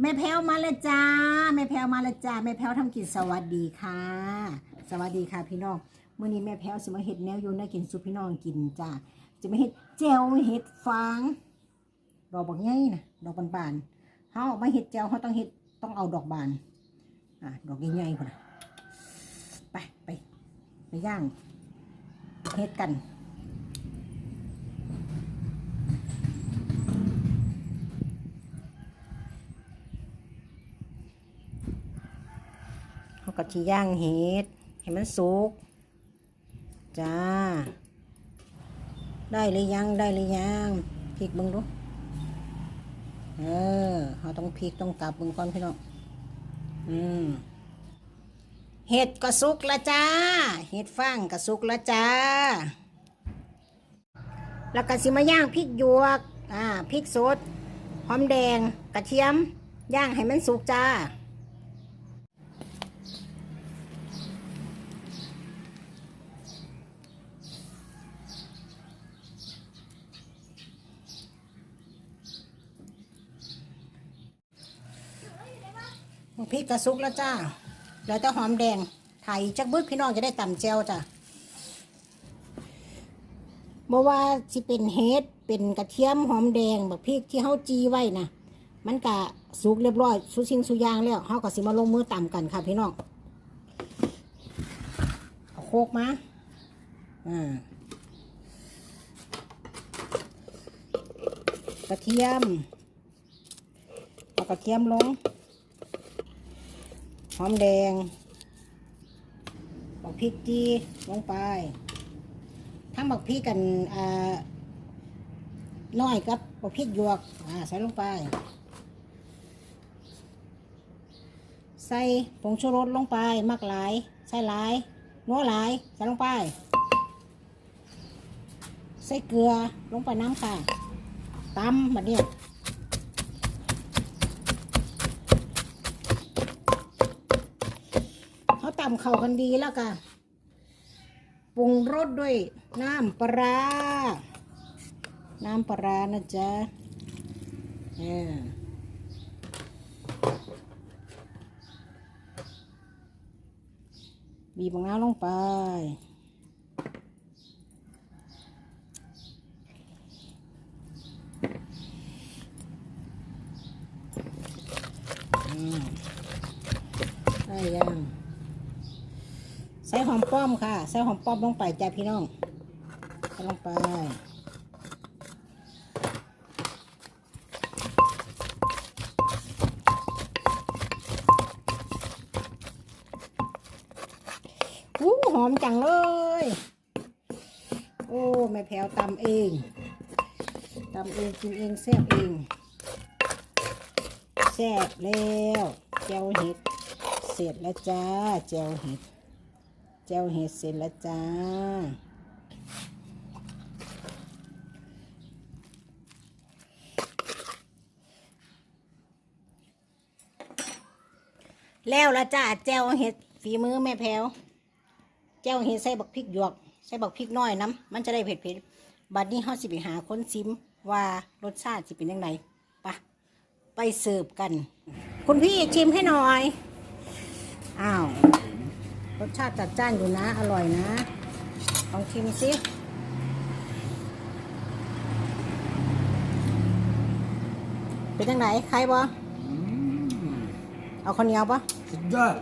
แม่แพ้วมาล้วจ้าแม่แพ้วมาล้วจ้าแม่แพ้วทำกินสวัสดีค่ะ สวัสดีค่ะพี่น้องเมื้อนี้แม่แพ้วสิมาเฮ็ดแนวอยู่น่ากินสุปพี่น้องกินจ้าจะมาเฮ็ดแจ่วเฮ็ดฟางดอกบักใหญ่นะดอกบานๆเฮาเอามาเฮ็ดแจ่วเฮาต้องเฮ็ดต้องเอาดอกบานอะดอกใหญ่ๆพุ่นนะไปไปไปย่างเฮ็ดกัน ก็ที่ย่างเห็ดให้มันสุก จ้า ได้หรือยังได้หรือยังพริกบึงดูเออเขาต้องพริกต้องกลับบึงก่อนพี่น้องอืมเห็ดก็สุกละจ้า เห็ดฟางก็สุกละจ้า แล้วก็สิมาย่างพริกหยวก อ่า พริกสด หอมแดง กระเทียม ย่างให้มันสุกจ้า พริกกระซุกแล้วจ้าแล้วแต่หอมแดงไทยจักบึกพี่น้องจะได้ตำแจวจ้ะบ่ว่าสิเป็นเฮดเป็นกระเทียมหอมแดงแบบพริกที่เฮาจีไว้นะมันกะสุกเรียบร้อยสุสิ่งสุยางแล้วเฮาก็สิมาลงมือตำกันค่ะพี่น้องเอาโคกมาอ่ากระเทียมเอากระเทียมลง หอมแดงบักพริกจีลงไปทั้งบักพริกกันอ่าน้อยกับบักพริกหยวกอ่าใส่ลงไป ใส่ผงชูรสลงไปมักหลาย ใส่หลายนัวหลาย ใส่ลงไป ใส่เกลือลงไปน้ำค่ะตำแบบเนี้ย เขาตำเข้ากันดีแล้วกันปรุงรสด้วยน้ำปลา น้ำปลานะจ๊ะบีบมะนาวลงไป ได้ยัง ใส่หอมป้อมค่ะ ใส่หอมป้อมลงไปจ้ะพี่น้องใส่ลงไปอู้หอมจังเลย โอ้แม่แพวตำเองตำเองกินเองแซ่บเองแซ่บแล้วเจียวเห็ด เสร็จแล้วจ้าเจียวเห็ด เจ้าเห็ดเสร็จแล้วจ้า แล้วละจ้าเจ้าเห็ดฝีมือแม่แพรวเจ้าเห็ดใส่บักพริกหยวก ใส่บักพริกน้อยน้ำมันจะได้เผ็ดเผ็ดบัดนี้เฮาสิไปหาค้นซิมว่ารสชาติสิเป็นยังไงปะไปเสิร์ฟกัน คุณพี่ชิมให้หน่อย อ้าว รสชาติจัดจ้านอยู่นะ อร่อยนะ ลองชิมสิเป็นยังไงใครบ่เอาคนเหนียวปะสุดยอด